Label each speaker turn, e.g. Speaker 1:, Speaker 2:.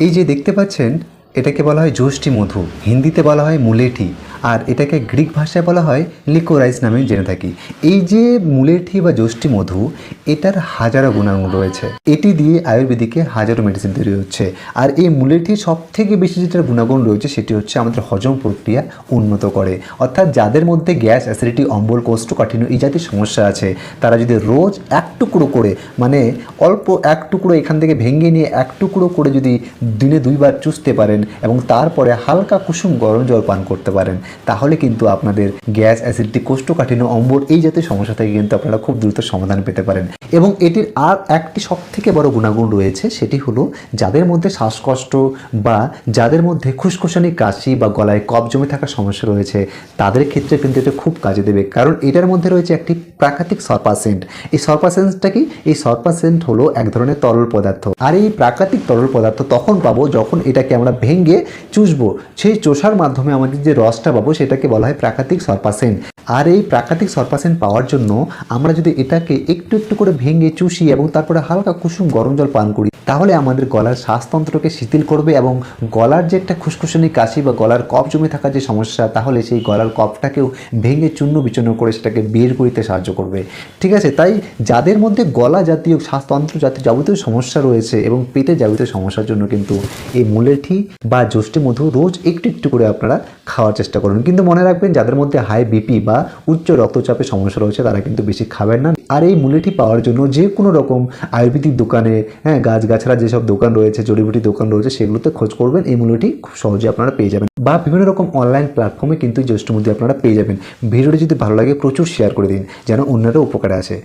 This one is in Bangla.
Speaker 1: এই যে দেখতে পাচ্ছেন এটাকে বলা হয় যষ্টি মধু হিন্দিতে বলা হয় মুলেঠি। আর এটাকে গ্রিক ভাষায় বলা হয় লিকোরাইস নামে জেনে থাকি। এই যে মুলেঠি বা যষ্টি মধু, এটার হাজারো গুণাগুণ রয়েছে। এটি দিয়ে আয়ুর্বেদিকে হাজারো মেডিসিন তৈরি হচ্ছে। আর এই মুলেঠি সব থেকে বেশি যেটার গুণাগুণ রয়েছে, সেটি হচ্ছে আমাদের হজম প্রক্রিয়া উন্নত করে। অর্থাৎ যাদের মধ্যে গ্যাস, অ্যাসিডিটি, অম্বল, কোষ্ঠকাঠিন্য এই জাতীয় সমস্যা আছে, তারা যদি রোজ এক টুকরো করে মানে অল্প এক টুকরো এখান থেকে ভেঙে নিয়ে এক টুকরো করে যদি দিনে দুইবার চুষতে পারেন এবং তারপরে হালকা কুসুম গরম জল পান করতে পারেন তাহলে কিন্তু আপনাদের গ্যাস, অ্যাসিডিটি, কোষ্ঠকাঠিন্য অম্বর এই জাতীয় সমস্যা থেকে কিন্তু আপনারা খুব দ্রুত সমাধান পেতে পারেন। এবং এটির আর একটি সব থেকে বড় গুণাগুণ রয়েছে, সেটি হলো যাদের মধ্যে শ্বাসকষ্ট বা যাদের মধ্যে খুসখুসানি কাশি বা গলায় কফ জমে থাকার সমস্যা রয়েছে, তাদের ক্ষেত্রে কিন্তু এটা খুব কাজে দেবে। কারণ এটার মধ্যে রয়েছে একটি প্রাকৃতিক সরপাসেন্ট। এই সরপাসেন্টটা কি? এই সরপাসেন্ট হলো এক ধরনের তরল পদার্থ। আর এই প্রাকৃতিক তরল পদার্থ তখন পাবো যখন এটাকে আমরা ভেঙে চুষবো। সেই চোষার মাধ্যমে আমাদের যে রসটা পাবো সেটাকে বলা হয় প্রাকৃতিক সরপাসেন্ট। আর এই প্রাকৃতিক সরপাসেন্ট পাওয়ার জন্য আমরা যদি এটাকে একটু একটু করে ভেঙে চুষি এবং তারপরে হালকা কুসুম গরম জল পান করি, তাহলে আমাদের গলার শ্বাসতন্ত্রকে শিথিল করবে এবং গলার যে একটা খুসখুসানি কাশি বা গলার কফ জমে থাকা যে সমস্যা, তাহলে সেই গলার কফটাকেও ভেঙে চূর্ণ বিচূর্ণ করে সেটাকে বের করিতে সাহায্য করবে। ঠিক আছে? তাই যাদের মধ্যে গলা জাতীয়, শ্বাসতন্ত্র জাতীয় যাবতীয় সমস্যা রয়েছে এবং পেটে যাবতীয় সমস্যার জন্য কিন্তু এই মুলেঠি বা যষ্টি মধু রোজ একটু একটু করে আপনারা খাওয়ার চেষ্টা করুন। কিন্তু মনে রাখবেন, যাদের মধ্যে হাই বিপি বা উচ্চ রক্তচাপের সমস্যা রয়েছে, তারা কিন্তু বেশি খাবেন না। আর এই মুলেঠি পাওয়ার জন্য যে কোনো রকম আয়ুর্বেদিক দোকানে হ্যাঁ গাছগাছড়া যেসব দোকান রয়েছে, জড়িবুটি দোকান রয়েছে, সেগুলোতে খোঁজ করবেন। এই মূল্যটি খুব সহজে আপনারা পেয়ে যাবেন। বা বিভিন্ন রকম অনলাইন প্ল্যাটফর্মে কিন্তু এই জ্যৈষ্ঠ মধ্যে আপনারা পেয়ে যাবেন। ভিডিওটি যদি ভালো লাগে, প্রচুর শেয়ার করে দিন, যেন অন্যরা উপকারে আসে।